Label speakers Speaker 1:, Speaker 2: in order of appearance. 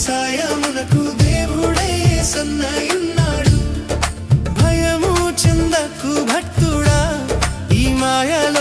Speaker 1: వ్యవసాయమునకు దేవుడే సన్నయున్నాడు. భయము చెందకు భక్తుడా ఈ మాయలో